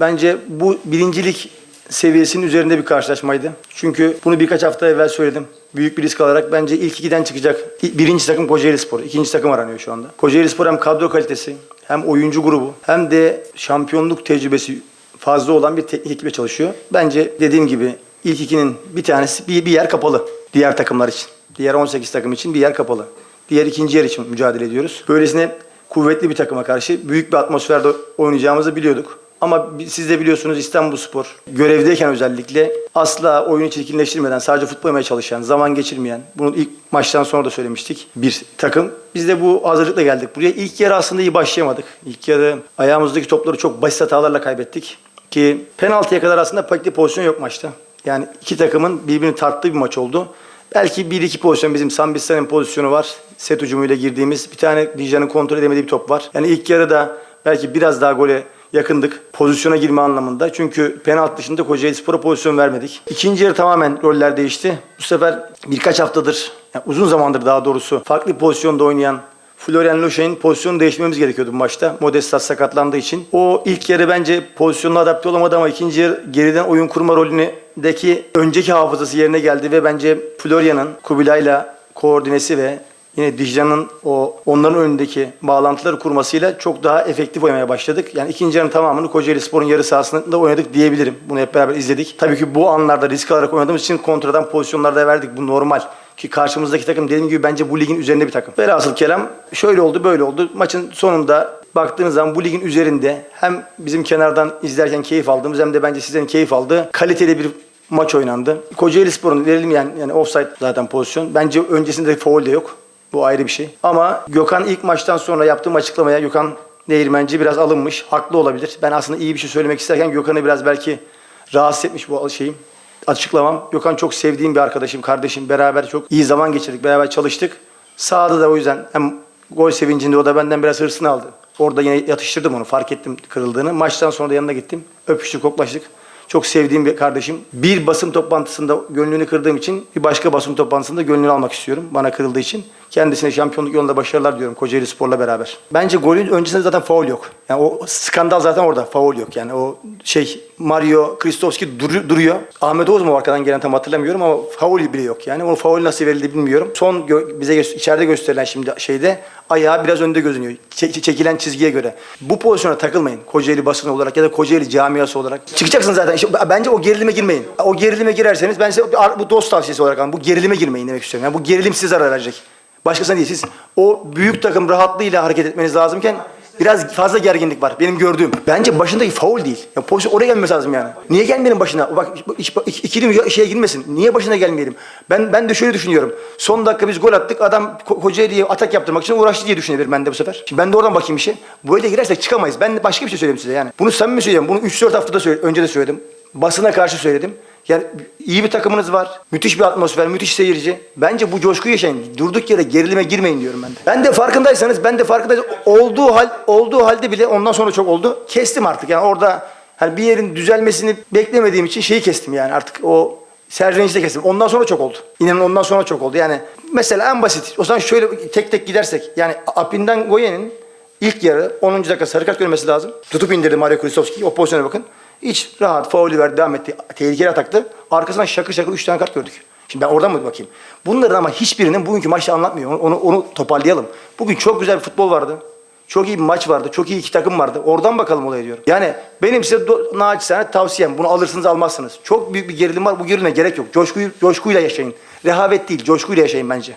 Bence bu birincilik seviyesinin üzerinde bir karşılaşmaydı. Çünkü bunu birkaç hafta evvel söyledim. Büyük bir risk alarak bence ilk ikiden çıkacak. Birinci takım Kocaeli Spor, ikinci takım aranıyor şu anda. Kocaeli Spor hem kadro kalitesi, hem oyuncu grubu, hem de şampiyonluk tecrübesi fazla olan bir teknik ekiple çalışıyor. Bence dediğim gibi ilk ikinin bir tanesi bir, bir yer kapalı diğer takımlar için. Diğer 18 takım için bir yer kapalı. Diğer ikinci yer için mücadele ediyoruz. Böylesine kuvvetli bir takıma karşı büyük bir atmosferde oynayacağımızı biliyorduk. Ama siz de biliyorsunuz İstanbulspor görevdeyken özellikle asla oyunu çirkinleştirmeden sadece futbol oynamaya çalışan, zaman geçirmeyen, bunu ilk maçtan sonra da söylemiştik bir takım. Biz de bu hazırlıkla geldik buraya. İlk yarı aslında iyi başlayamadık. İlk yarı ayağımızdaki topları çok basit hatalarla kaybettik. Ki penaltıya kadar aslında paketli pozisyon yok maçta. Yani iki takımın birbirini tarttığı bir maç oldu. Belki bir iki pozisyon bizim Sambisa'nın pozisyonu var. Set ucumuyla girdiğimiz bir tane Dijan'ın kontrol edemediği bir top var. Yani ilk yarıda belki biraz daha gole yakındık pozisyona girme anlamında. Çünkü penaltı dışında Kocaeli Spor'a pozisyon vermedik. İkinci yarı tamamen roller değişti. Bu sefer birkaç haftadır, yani uzun zamandır daha doğrusu farklı pozisyonda oynayan Florian Loşen'in pozisyonu değiştirmemiz gerekiyordu bu maçta. Modestas sakatlandığı için. O ilk yarı bence pozisyonuna adapte olamadı ama ikinci yarı geriden oyun kurma rolündeki önceki hafızası yerine geldi ve bence Florian'ın Kubilay'la koordinesi ve yine Dijlan'ın o onların önündeki bağlantıları kurmasıyla çok daha efektif oynamaya başladık. Yani ikinci yarının tamamını Kocaeli Spor'un yarı sahasında oynadık diyebilirim. Bunu hep beraber izledik. Tabii ki bu anlarda risk alarak oynadığımız için kontradan pozisyonlarda verdik. Bu normal. Ki karşımızdaki takım dediğim gibi bence bu ligin üzerinde bir takım. Velhasıl kelam şöyle oldu böyle oldu. Maçın sonunda baktığınız zaman bu ligin üzerinde hem bizim kenardan izlerken keyif aldığımız hem de bence sizlerin keyif aldığı kaliteli bir maç oynandı. Kocaeli Spor'un verilmeyen yani offside zaten pozisyon. Bence öncesinde faul de yok. Bu ayrı bir şey. Ama Gökhan ilk maçtan sonra yaptığım açıklamaya Gökhan Değirmenci biraz alınmış. Haklı olabilir. Ben aslında iyi bir şey söylemek isterken Gökhan'ı biraz belki rahatsız etmiş bu şeyim. Açıklamam. Gökhan çok sevdiğim bir arkadaşım, kardeşim. Beraber çok iyi zaman geçirdik. Beraber çalıştık. Sahada da o yüzden hem gol sevincinde o da benden biraz hırsını aldı. Orada yine yatıştırdım onu. Fark ettim kırıldığını. Maçtan sonra da yanına gittim. Öpüştük, koklaştık. Çok sevdiğim bir kardeşim. Bir basın toplantısında gönlünü kırdığım için bir başka basın toplantısında gönlünü almak istiyorum. Bana kırıldığı için. Kendisine şampiyonluk yolunda başarılar diyorum Kocaeli Spor'la beraber. Bence golün öncesinde zaten faul yok. Yani o skandal zaten orada. Faul yok. Yani o şey Mario Kristovski dur- duruyor. Ahmet Oğuz mu arkadan gelen tam hatırlamıyorum ama faul bile yok. Yani o faul nasıl verildi bilmiyorum. Son gö- bize gö- içeride gösterilen şimdi şeyde ayağı biraz önde gözünüyor. Çe- çekilen çizgiye göre. Bu pozisyona takılmayın. Kocaeli basını olarak ya da Kocaeli camiası olarak. Çıkacaksın zaten. İşte bence o gerilime girmeyin. O gerilime girerseniz ben size bu dost tavsiyesi olarak ama bu gerilime girmeyin demek istiyorum. Yani bu gerilim size zarar verecek. Başkasına değil. Siz o büyük takım rahatlığıyla hareket etmeniz lazımken biraz fazla gerginlik var benim gördüğüm. Bence başındaki faul değil. Ya pozisyon oraya gelmesi lazım yani. Niye gelmeyelim başına? Bak iç- iç- ikili şeye girmesin. Niye başına gelmeyelim? Ben ben de şöyle düşünüyorum. Son dakika biz gol attık. Adam Ko- Kocaeli'ye atak yaptırmak için uğraştı diye düşünebilirim ben de bu sefer. Şimdi ben de oradan bakayım işe. Böyle girersek çıkamayız. Ben başka bir şey söyleyeyim size yani. Bunu samimi söylüyorum. Bunu 3-4 haftada söyle, önce de söyledim. Basına karşı söyledim. Yani iyi bir takımınız var. Müthiş bir atmosfer, müthiş seyirci. Bence bu coşkuyu yaşayın. Durduk yere gerilime girmeyin diyorum ben de. Ben de farkındaysanız, ben de farkındaysanız olduğu hal olduğu halde bile ondan sonra çok oldu. Kestim artık. Yani orada hani bir yerin düzelmesini beklemediğim için şeyi kestim yani artık o Sergen'i de kestim. Ondan sonra çok oldu. İnanın ondan sonra çok oldu. Yani mesela en basit. O zaman şöyle tek tek gidersek. Yani Apin'den Goyen'in ilk yarı 10. dakika sarı kart görmesi lazım. Tutup indirdi Mario Kristofski'yi. O pozisyona bakın. Hiç rahat faulü verdi devam etti. Tehlikeli ataktı. Arkasından şakır şakır 3 tane kart gördük. Şimdi ben oradan mı bakayım? Bunların ama hiçbirinin bugünkü maçta anlatmıyor. Onu, onu, onu toparlayalım. Bugün çok güzel bir futbol vardı. Çok iyi bir maç vardı. Çok iyi iki takım vardı. Oradan bakalım olaya diyorum. Yani benim size naçizane tavsiyem. Bunu alırsınız almazsınız. Çok büyük bir gerilim var. Bu gerilime gerek yok. Coşkuyu, coşkuyla yaşayın. Rehavet değil. Coşkuyla yaşayın bence.